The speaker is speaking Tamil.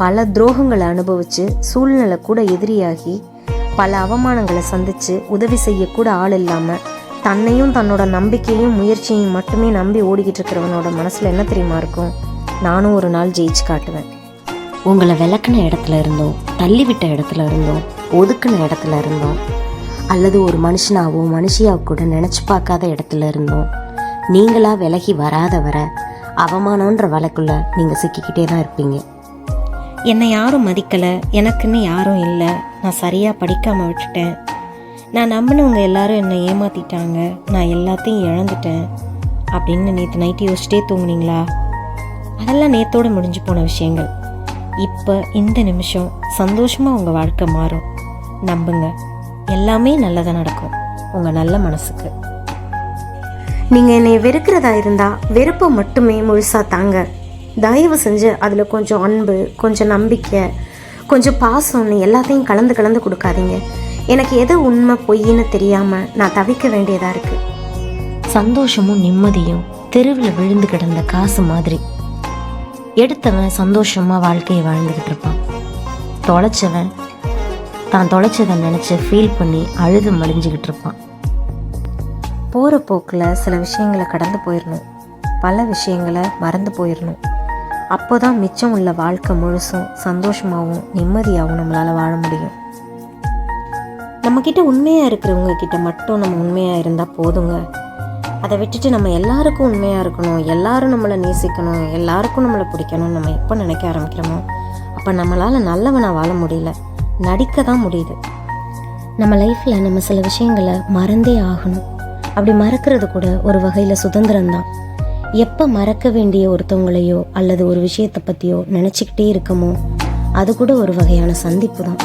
பல துரோகங்களை அனுபவிச்சு சூழ்நிலை கூட எதிரியாகி பல அவமானங்களை சந்திச்சு உதவி செய்யக்கூட ஆள் இல்லாமல் தன்னையும் தன்னோட நம்பிக்கையும் முயற்சியையும் மட்டுமே நம்பி ஓடிக்கிட்டு இருக்கிறவனோட மனசில் என்ன தெரியுமா இருக்கும்? நானும் ஒரு நாள் ஜெயிச்சு காட்டுவேன். உங்களை விளக்குன இடத்துல இருந்தோம் தள்ளிவிட்ட இடத்துல இருந்தோம் ஒதுக்குன இடத்துல இருந்தோம் அல்லது ஒரு மனுஷனாவோ மனுஷியாவோ கூட நினச்சி பார்க்காத இடத்துல இருந்தோம். நீங்களாக விலகி வராத வர அவமானன்ற வழக்குள்ளே நீங்கள் சிக்கிக்கிட்டே தான் இருப்பீங்க. என்னை யாரும் மதிக்கலை எனக்குன்னு யாரும் இல்லை. நான் சரியாக படிக்காமல் விட்டுட்டேன். நான் நம்பினவங்க எல்லாரும் என்னை ஏமாத்திட்டாங்க. நான் எல்லாத்தையும் இழந்துட்டேன். அப்படின்னு நேற்று நைட்டு யோசிச்சிட்டே தூங்குனீங்களா? அதெல்லாம் நேத்தோடு முடிஞ்சு போன விஷயங்கள். இப்போ இந்த நிமிஷம் சந்தோஷமாக உங்கள் வாழ்க்கை மாறும். நம்புங்க எல்லாமே நல்லதாக நடக்கும். உங்கள் நல்ல மனசுக்கு. நீங்கள் என்னை வெறுக்கிறதா இருந்தால் வெறுப்பை மட்டுமே முழுசாக தாங்க. தயவு செஞ்சு அதில் கொஞ்சம் அன்பு கொஞ்சம் நம்பிக்கை கொஞ்சம் பாசம்னு எல்லாத்தையும் கலந்து கலந்து கொடுக்காதீங்க. எனக்கு எது உண்மை பொய்ன்னு தெரியாமல் நான் தவிக்க வேண்டியதாக இருக்குது சந்தோஷமும் நிம்மதியும் தெருவில் விழுந்து கிடந்த காசு மாதிரி. எடுத்தவன் சந்தோஷமா வாழ்க்கையை வாழ்ந்துக்கிட்டு இருப்பான். தொலைச்சவன் தான் தொலைச்சதை நினச்சி ஃபீல் பண்ணி அழுது மடிஞ்சுக்கிட்டு இருப்பான். போகிற போக்கில் சில விஷயங்களை கடந்து போயிடணும் பல விஷயங்களை மறந்து போயிடணும் அப்போ தான் மிச்சம் உள்ள வாழ்க்கை முழுசும் சந்தோஷமாகவும் நிம்மதியாகவும் நம்மளால் வாழ முடியும். நம்மக்கிட்ட உண்மையாக இருக்கிறவங்க கிட்ட மட்டும் நம்ம உண்மையாக இருந்தால் போதுங்க. அதை விட்டுட்டு நம்ம எல்லாருக்கும் உண்மையாக இருக்கணும் எல்லாரும் நம்மளை நேசிக்கணும் எல்லாருக்கும் நம்மளை பிடிக்கணும்னு நம்ம எப்போ நினைக்க ஆரம்பிக்கிறோமோ அப்போ நம்மளால் நல்லவனாக வாழ முடியல. நடிக்க தான் முடியுது. நம்ம லைஃப்பில் நம்ம சில விஷயங்களை மறந்தே ஆகணும். அப்படி மறக்கிறது கூட ஒரு வகையில் சுதந்திரம் தான் எப்போ மறக்க வேண்டிய ஒருத்தவங்களையோ அல்லது ஒரு விஷயத்தை பற்றியோ நினச்சிக்கிட்டே இருக்கமோ அது கூட ஒரு வகையான சந்திப்பு தான்